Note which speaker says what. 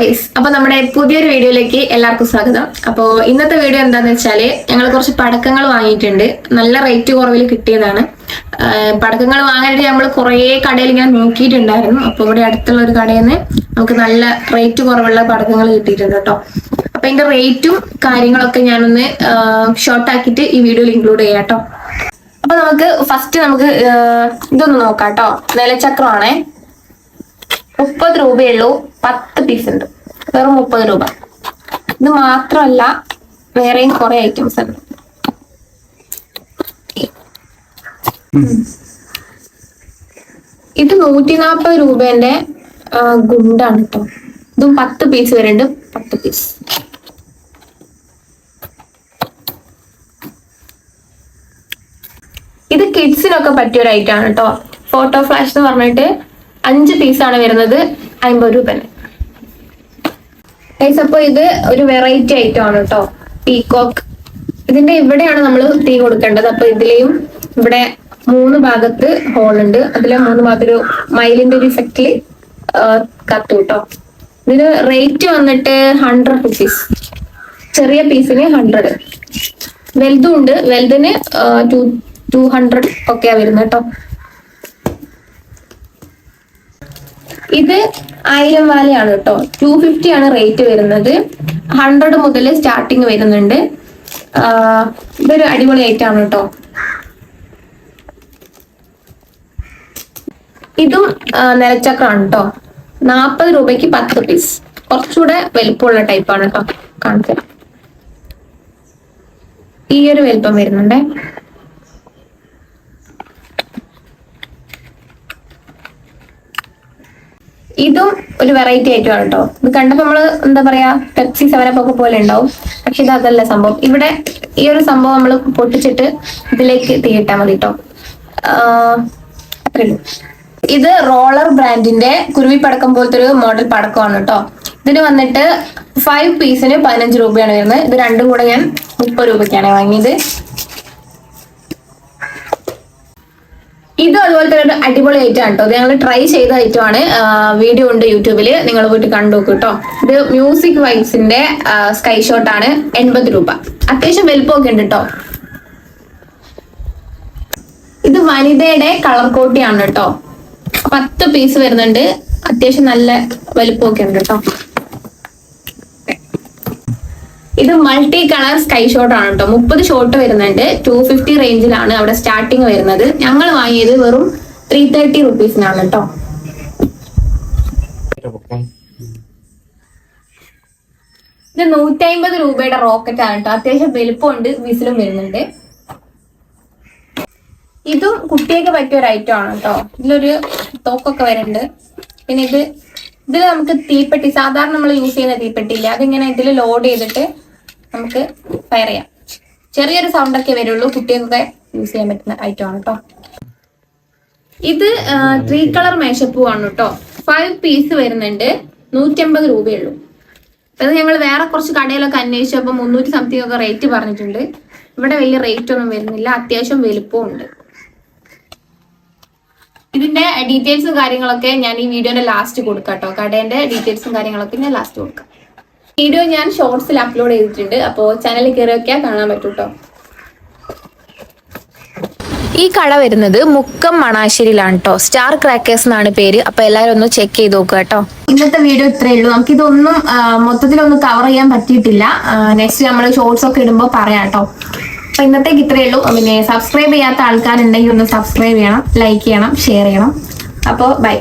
Speaker 1: ഗീസ് അപ്പൊ നമ്മുടെ പുതിയൊരു വീഡിയോയിലേക്ക് എല്ലാവർക്കും സ്വാഗതം. അപ്പോ ഇന്നത്തെ വീഡിയോ എന്താന്ന് വെച്ചാൽ ഞങ്ങൾ കുറച്ച് പടക്കങ്ങൾ വാങ്ങിയിട്ടുണ്ട്. നല്ല റേറ്റ് കുറവിൽ കിട്ടിയതാണ്. പടക്കങ്ങൾ വാങ്ങാനായിട്ട് നമ്മൾ കുറേ കടയിൽ ഇങ്ങനെ നോക്കിയിട്ടുണ്ടായിരുന്നു. അപ്പൊ ഇവിടെ അടുത്തുള്ള ഒരു കടയിൽ നിന്ന് നമുക്ക് നല്ല റേറ്റ് കുറവുള്ള പടക്കങ്ങൾ കിട്ടിയിട്ടുണ്ട് കേട്ടോ. അപ്പൊ ഇതിന്റെ റേറ്റും കാര്യങ്ങളൊക്കെ ഞാനൊന്ന് ഷോർട്ട് ആക്കിയിട്ട് ഈ വീഡിയോയിൽ ഇൻക്ലൂഡ് ചെയ്യാം കേട്ടോ. അപ്പൊ നമുക്ക് ഫസ്റ്റ് നമുക്ക് ഇതൊന്ന് നോക്കാം കേട്ടോ. നിലച്ചക്രമാണേ മുപ്പത് രൂപയുള്ളൂ പത്ത് പീസ് ഉണ്ട്. വെറും മുപ്പത് രൂപ. ഇത് മാത്രമല്ല വേറെയും കുറെ ഐറ്റംസ് ഉണ്ട്. ഇത് നൂറ്റി നാൽപ്പത് രൂപേന്റെ ഗുണ്ടാണ് കേട്ടോ ഇതും പത്ത് പീസ് വരുന്നുണ്ട് പത്ത് പീസ് ഇത് കിഡ്സിനൊക്കെ പറ്റിയ ഒരു ഐറ്റം ആണ് കേട്ടോ ഫോട്ടോ ഫ്ലാഷ് എന്ന് പറഞ്ഞിട്ട് അഞ്ച് പീസാണ് വരുന്നത്. അമ്പത് രൂപന്. ഗൈസ് അപ്പൊ ഇത് ഒരു വെറൈറ്റി ഐറ്റം ആണ് കേട്ടോ പീകോക്ക് ഇതിന്റെ ഇവിടെയാണ് നമ്മൾ തീ കൊടുക്കേണ്ടത്. അപ്പൊ ഇതിലെയും ഇവിടെ മൂന്ന് ഭാഗത്ത് ഹോൾ ഉണ്ട്. അതിലെ മൂന്ന് ഭാഗത്ത് ഒരു മൈലിന്റെ ഒരു ഇഫക്റ്റിൽ കത്തു കേട്ടോ ഇതിന് റേറ്റ് വന്നിട്ട് ഹൺഡ്രഡ് റുപ്പീസ് ചെറിയ പീസിന് ഹൺഡ്രഡ് വലുതും ഉണ്ട്. വലുതിന് ടു ടു ഹൺഡ്രഡ് ഒക്കെയാ വരുന്നത് കേട്ടോ ഇത് ആയിരം വാലയാണ് കേട്ടോ. ടു ഫിഫ്റ്റി ആണ് റേറ്റ് വരുന്നത്. ഹൺഡ്രഡ് മുതൽ സ്റ്റാർട്ടിങ് വരുന്നുണ്ട്. ഇതൊരു അടിപൊളി ഐറ്റം ആണ് കേട്ടോ. ഇതും നിലച്ചക്രമാണ് കേട്ടോ. നാൽപ്പത് രൂപയ്ക്ക് പത്ത് പീസ് കുറച്ചുകൂടെ വലിപ്പമുള്ള ടൈപ്പാണ് കേട്ടോ. കാണിച്ചത് ഈ ഒരു വലിപ്പം വരുന്നുണ്ടേ. ഇതും ഒരു വെറൈറ്റി ഐറ്റമാണ് കേട്ടോ. ഇത് കണ്ടപ്പോ നമ്മൾ എന്താ പറയാ പെപ്സി സെവനപ്പൊക്കെ പോലെ ഉണ്ടാവും. പക്ഷെ ഇത് അതല്ല സംഭവം. ഇവിടെ ഈ ഒരു സംഭവം നമ്മൾ പൊട്ടിച്ചിട്ട് ഇതിലേക്ക് തീയിട്ടാ മതി കേട്ടോ അത്രയുള്ളൂ ഇത് റോളർ ബ്രാൻഡിന്റെ കുരുവി പടക്കം പോലത്തെ ഒരു മോഡൽ പടക്കമാണ് കേട്ടോ ഇതിന് വന്നിട്ട് ഫൈവ് പീസിന് പതിനഞ്ച് രൂപയാണ് വരുന്നത്. ഇത് രണ്ടും കൂടെ ഞാൻ മുപ്പത് രൂപയ്ക്കാണ് വാങ്ങിയത്. ഇതും അതുപോലത്തെ ഒരു അടിപൊളി ഐറ്റം കേട്ടോ. ഞങ്ങൾ ട്രൈ ചെയ്ത ഐറ്റമാണ് വീഡിയോ ഉണ്ട് യൂട്യൂബിൽ നിങ്ങൾ പോയിട്ട് കണ്ടു കേട്ടോ. ഇത് മ്യൂസിക് വൈബ്സിന്റെ സ്കൈ ഷോട്ട് ആണ്. എൺപത് രൂപ. അത്യാവശ്യം വലുപ്പമൊക്കെ ഉണ്ട് കേട്ടോ. ഇത് വനിതയുടെ കളർ കോട്ടിയാണ് കേട്ടോ. പത്ത് പീസ് വരുന്നുണ്ട്. അത്യാവശ്യം നല്ല വലുപ്പമൊക്കെ ഉണ്ട് കേട്ടോ. ഇത് മൾട്ടി കളർ സ്കൈ ഷോട്ട് ആണ് കേട്ടോ മുപ്പത് ഷോട്ട് വരുന്നുണ്ട്. ടു ഫിഫ്റ്റി റേഞ്ചിലാണ് അവിടെ സ്റ്റാർട്ടിങ് വരുന്നത്. ഞങ്ങൾ വാങ്ങിയത് വെറും ത്രീ തേർട്ടി റുപ്പീസിനാണ് കേട്ടോ ഇത് നൂറ്റി അമ്പത് രൂപയുടെ റോക്കറ്റ് ആണ് കേട്ടോ അത്യാവശ്യം വലുപ്പമുണ്ട് വിസിലും വരുന്നുണ്ട്. ഇതും കുട്ടിയൊക്കെ പറ്റിയ ഒരു ഐറ്റം ആണ് കേട്ടോ ഇതിലൊരു തോക്കൊക്കെ വരുന്നുണ്ട്. പിന്നെ ഇത് ഇതിൽ നമുക്ക് തീപ്പെട്ടി സാധാരണ നമ്മൾ യൂസ് ചെയ്യുന്ന തീപ്പെട്ടി ഇല്ല. അതിങ്ങനെ ഇതിൽ ലോഡ് ചെയ്തിട്ട് നമുക്ക് ഫയർ ചെയ്യാം. ചെറിയൊരു സൗണ്ട് ഒക്കെ വരുള്ളൂ. കുട്ടികൾക്കൊക്കെ യൂസ് ചെയ്യാൻ പറ്റുന്ന ഐറ്റം ആണ് കേട്ടോ ഇത് ത്രീ കളർ മേശപ്പൂ ആണ് കേട്ടോ ഫൈവ് പീസ് വരുന്നുണ്ട്. നൂറ്റമ്പത് രൂപയുള്ളൂ. അത് ഞങ്ങൾ വേറെ കുറച്ച് കടയിലൊക്കെ അന്വേഷിച്ചപ്പോൾ മുന്നൂറ്റി സംതിങ് ഒക്കെ റേറ്റ് പറഞ്ഞിട്ടുണ്ട്. ഇവിടെ വലിയ റേറ്റ് ഒന്നും വരുന്നില്ല. അത്യാവശ്യം വലുപ്പവും ഉണ്ട്. ഇതിന്റെ ഡീറ്റെയിൽസും കാര്യങ്ങളൊക്കെ ഞാൻ ഈ വീഡിയോന്റെ ലാസ്റ്റ് കൊടുക്കാം കേട്ടോ കടേന്റെ ഡീറ്റെയിൽസും കാര്യങ്ങളൊക്കെ ഞാൻ ലാസ്റ്റ് കൊടുക്കാം. വീഡിയോ ഞാൻ ഷോർട്സിൽ അപ്ലോഡ് ചെയ്തിട്ടുണ്ട്. അപ്പോൾ ചാനലിൽ കയറി നോക്കിയാൽ കാണാൻ പറ്റൂട്ടോ. കേട്ടോ
Speaker 2: ഈ കട വരുന്നത് മുക്കം മണാശ്ശേരിയിലാണ് കേട്ടോ സ്റ്റാർ ക്രാക്കേഴ്സ് എന്നാണ് പേര്. അപ്പൊ എല്ലാവരും ഒന്ന് ചെക്ക് ചെയ്ത് നോക്കുക കേട്ടോ
Speaker 1: ഇന്നത്തെ വീഡിയോ ഇത്രേ ഉള്ളൂ. നമുക്ക് ഇതൊന്നും മൊത്തത്തിലൊന്നും കവർ ചെയ്യാൻ പറ്റിയിട്ടില്ല. നെക്സ്റ്റ് നമ്മൾ ഷോർട്സ് ഒക്കെ ഇടുമ്പോൾ പറയാം കേട്ടോ അപ്പൊ ഇന്നത്തേക്ക് ഇത്രേ ഉള്ളൂ. പിന്നെ സബ്സ്ക്രൈബ് ചെയ്യാത്ത ആൾക്കാരുണ്ടെങ്കിൽ ഒന്ന് സബ്സ്ക്രൈബ് ചെയ്യണം ലൈക്ക് ചെയ്യണം ഷെയർ ചെയ്യണം. അപ്പോൾ ബൈ